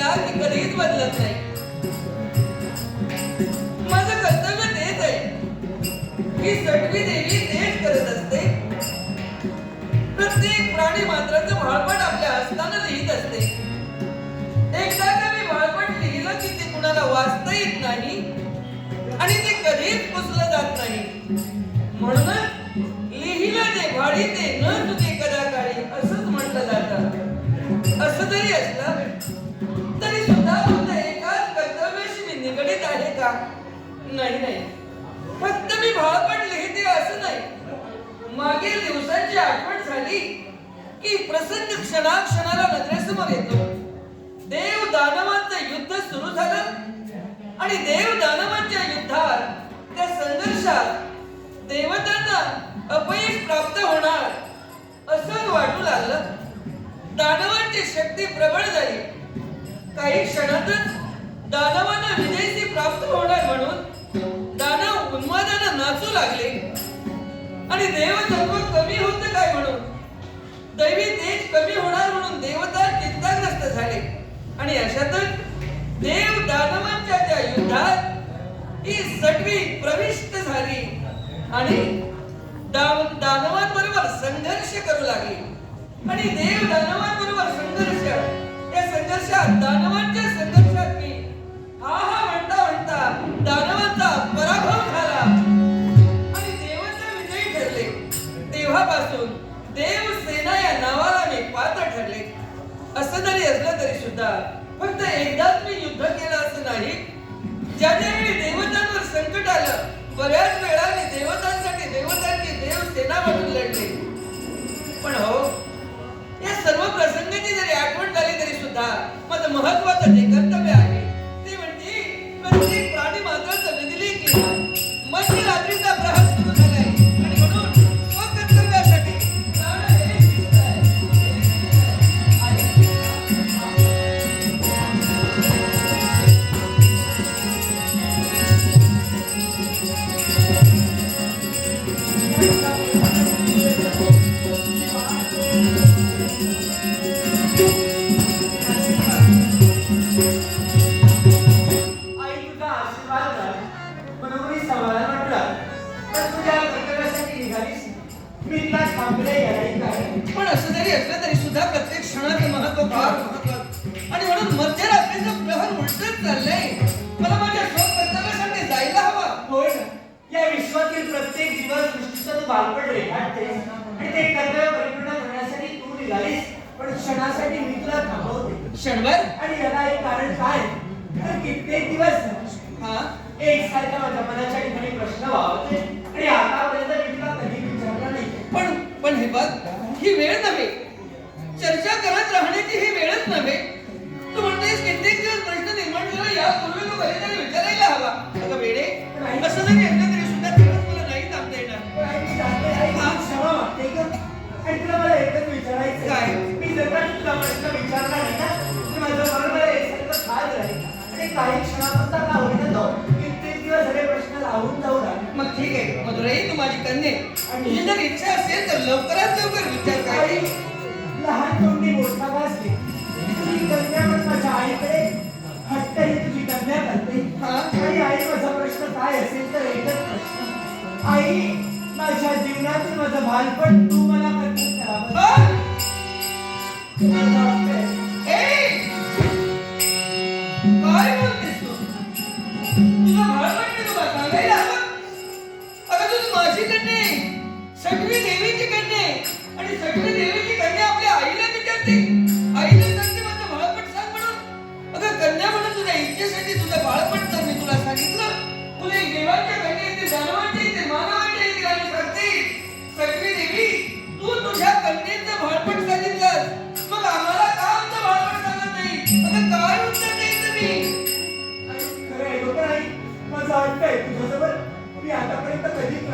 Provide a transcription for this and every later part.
लिहिला की कधीच बदलत नाही. माझं कर्तव्य तेच आहे. मी सटवी देवी तेच करत असते. प्रत्येक प्राणी मात्राचं भाळपट आपल्या हस्तानं लिहित असते. एकदा का मी भाळपट लिहिलं की ते कुणाला वाचता येत नाही आणि ते कधीच पुसलं जात नाही. म्हणूनच लिहिलं ते भाडी ते न का? नाही नाही. फक्त मी भाळपट लिहिते असं नाही. मागील दिवसांची आठवण झाली की प्रसंग क्षणाक्षणाला नजरेसमोर येतो. देव दानवांचं युद्ध सुरू झालं आणि देव दानवांच्या युद्धात त्या संघर्षात देवतांना अपयश प्राप्त होणार असं वाटू लागलं. दानवांची शक्ती प्रबळ झाली. काही क्षणातच दानवांना विजयसी प्राप्त होणार म्हणून दानव उन्मादानं नाचू लागले. आणि देवतत्व कमी होत काय म्हणून? दैवी तेज कमी होणार म्हणून देवता चिंताग्रस्त झाले. आणि अशातच देव दानवांच्या त्या युद्धात ही सटवी प्रविष्ट झाली. आणि दानवांबरोबर संघर्ष करू लागली. आणि देव दानवांबरोबर संघर्ष या संघर्षात दानव सुद्धा फक्त एकदाच मी युद्ध केलं असं नाही. ज्या ज्यावेळी देवतांवर संकट आलं बऱ्याच वेळा मी देवतांसाठी देवतांची देव सेना म्हणून लढले. पण हो या सर्व प्रसंगाची जरी आठवण झाली तरी सुद्धा माझं महत्वाचं जे कर्तव्य आहे ते म्हणजे प्रत्येक प्राणी मात्र विधिली केलं. आणि ते कर्तव्य परिपूर्ण करण्यासाठी तू निघालीस पण क्षणासाठी मी तुला थांबवते. क्षणभर? आणि याला एक कारण काय? तर कित्येक दिवस झाले. हा एकसारखा माझ्या मनाच्या ठिकाणी प्रश्न वावरते आणि आतापर्यंत मी तुला कधी विचारला नाही. पण पण हे बघ ही वेळ नव्हे. विचारला नाही का तर माझं बरोबर आहे एकसारखं खात राहील काही क्षणापुरता का होईना तो कित्येक दिवस झाले प्रश्न लावून जाऊ लागले मग ठीक आहे मधुराई तू माझी कन्ये आणि तुझी जर इच्छा असेल तर लवकरात लवकर विचार काही काय लहान तोंडी मोठा भासली तुझी कन्या पण माझ्या आईकडे हट्ट ही तुझी कन्या करते आणि आई माझा प्रश्न काय असेल तर एकच प्रश्न आई माझ्या जीवनातून माझं बालपण तू मला कन्या करावं माझी कन्या आहे. देवीची कन्या आणि सटवी देवी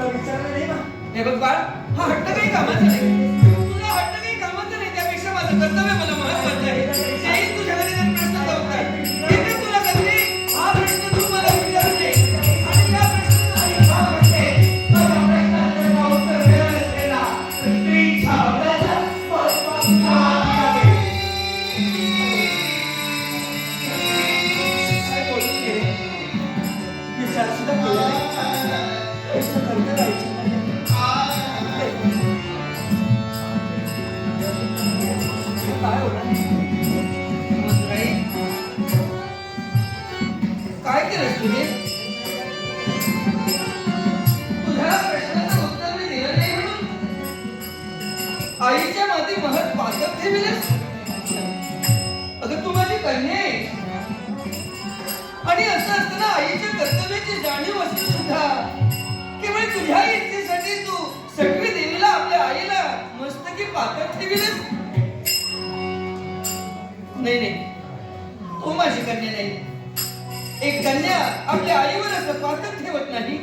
तुला विचारलं नाही ना. हे बघ बाळ हा हट्ट काही कामाचा नाही. तुला हट्ट काही कामाचा नाही त्यापेक्षा माझं कर्तव्य मला महत्वाचं आहे. तेही तुझ्या आणि वसू सुद्धा. केवळ तुझ्या इच्छेसाठी तू सगळी देवीला आपल्या आईला मस्तकी पात्र ठेविलस नाही नाही. तो माझी कन्या नाही. एक कन्या आपल्या आईवर असं पात्र ठेवत नाही.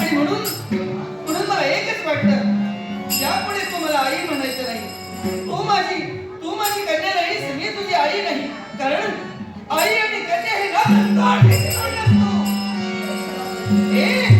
आणि म्हणून म्हणून मला एकच वाटत यापुढे तू मला आई म्हणायचं नाही. तू माझी तू माझी कन्या नाही मी तुझी आई नाही. कारण आई आणि कन्या हे ना É.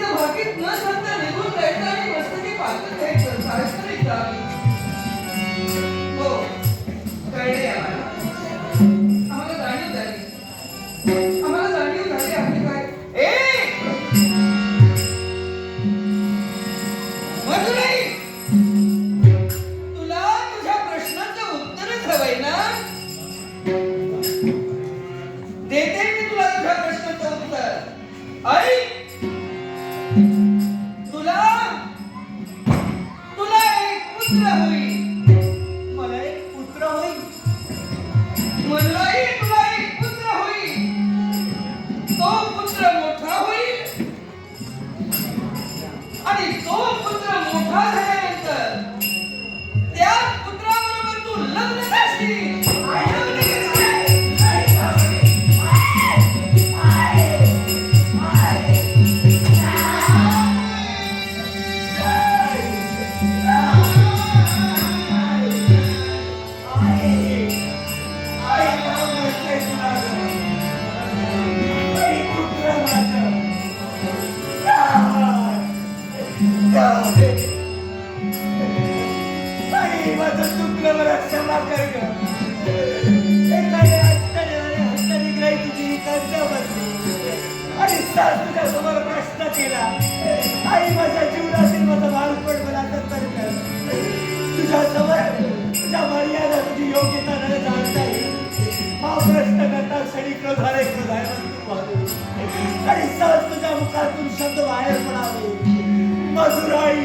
आई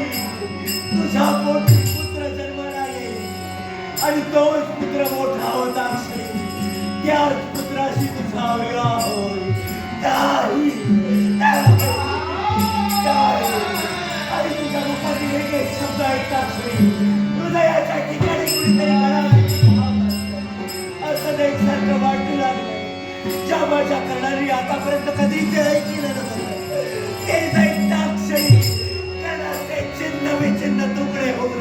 तुझ्या पोटी पुत्र जन्माला येईल आणि तोच पुत्र मोठा होत असे त्याच पुत्राशी तुझा विवाह होईल. त्याही आणि तुझ्या मुखातील एक एक शब्द ऐकतात श्री हृदयाच्या ठिकाणी कुणीतरी असं एकसारखं वाटू लागलं. ज्या माझ्या करणारी आतापर्यंत कधीच ऐकलं नव्हतं. ते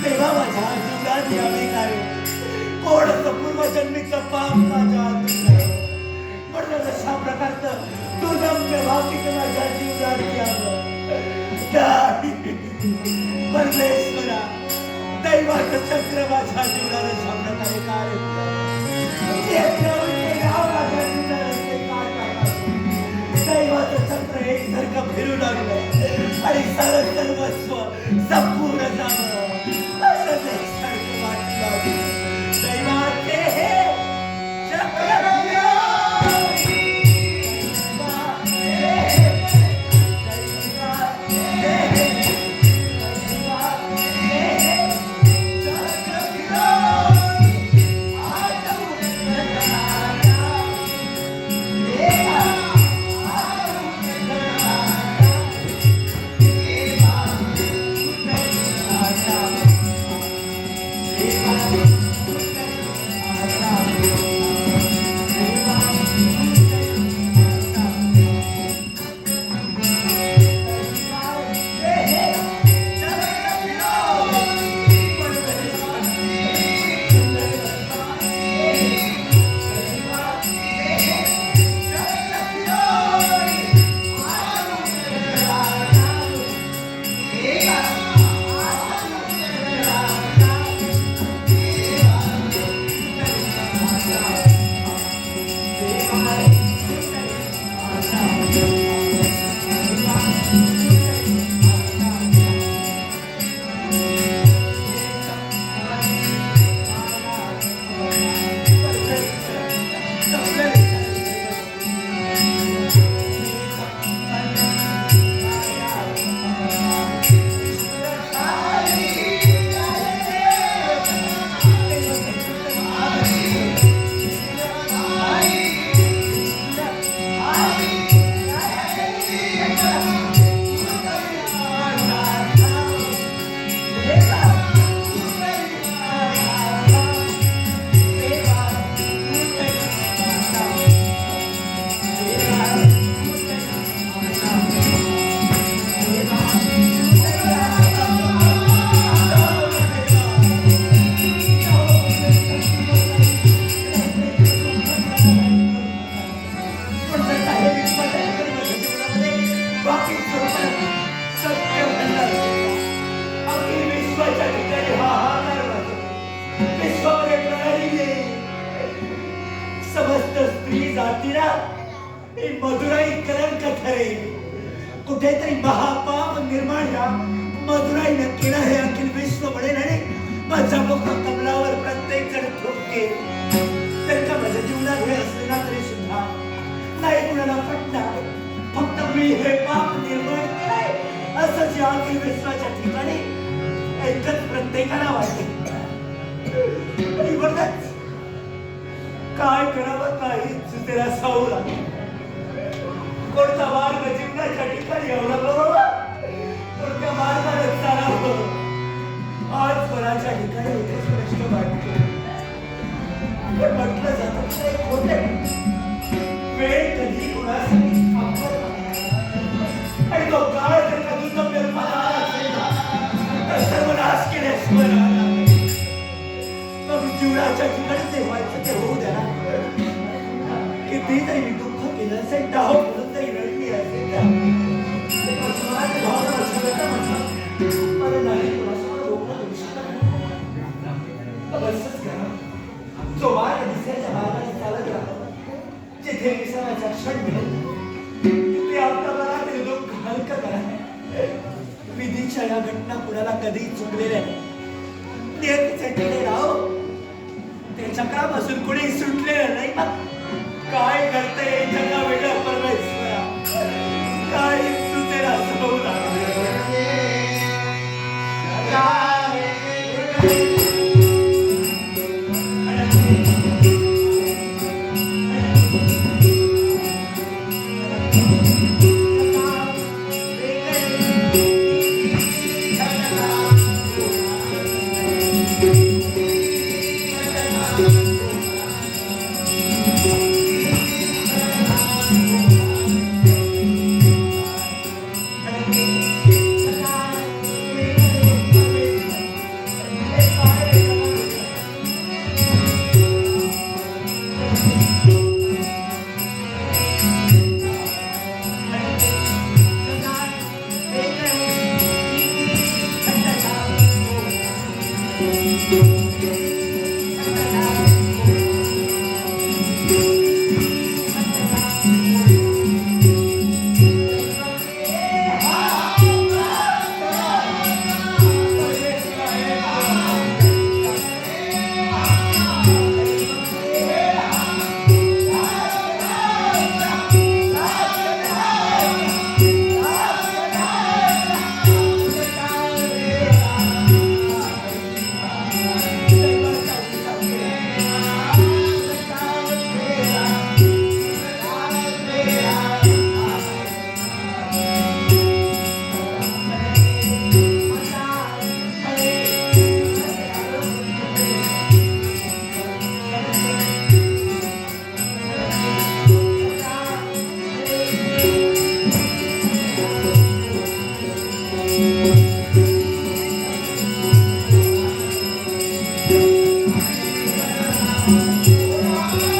तेव्हा माझ्या जीवनात यावे काय कोणाचं पूर्वजन्मीचं पाप माझ्या म्हणून अशा प्रकारचं दुर्गम प्रभाविक माझ्या जीवनात यावं परमेश्वरा दैवाचं चक्र माझ्या जीवनात अशा प्रकारे काय फिरू लागलं आणि सर्व सर्वस्व संपूर्ण झालं पण बाकी सर्व सत्य घडलं असेल, अगदी विश्वाच्या ठिकाणी हा हाहाकार वाजतो. विश्वामध्ये प्रणाली येईल. समस्त स्त्री जातीला ही मधुराई कलंक ठरेल. कुठेतरी महापाप निर्माण या. मधुराई नक्की हे अखिल विश्व म्हणेल आणि माझ्या मुख कमलावर प्रत्येक जण ठोकते त्यांच्या माझ्या जीवनात हे असले ना तरी सुद्धा. नाही कुणाला पटणार. फक्त मी हे पाप निर्माण केलंय. असं जे आखिर विश्वाच्या ठिकाणी ऐकत प्रत्येकाला वाटते. आणि काय करावं काही सुतेला सावला कोणता मार्ग जीवनाच्या ठिकाणी अवलंबावा कोणत्या मार्गाने चालावं आज मनाच्या ठिकाणी एकच प्रश्न वाटतो. पण म्हटलं जातं खोटे वेळ कधी कुणासाठी जिथे विसरण्याचा क्षण मिळेल तिथे आपल्या मनातील दुःख हलकं करा विधीच्या या घटना कुणाला कधी चुकलेल्या नाही. ते चक्रापासून कुणी सुटलेलं नाही मग काय करते जगा वेगळं परमेश्वरा काय सुचेला असं लागले.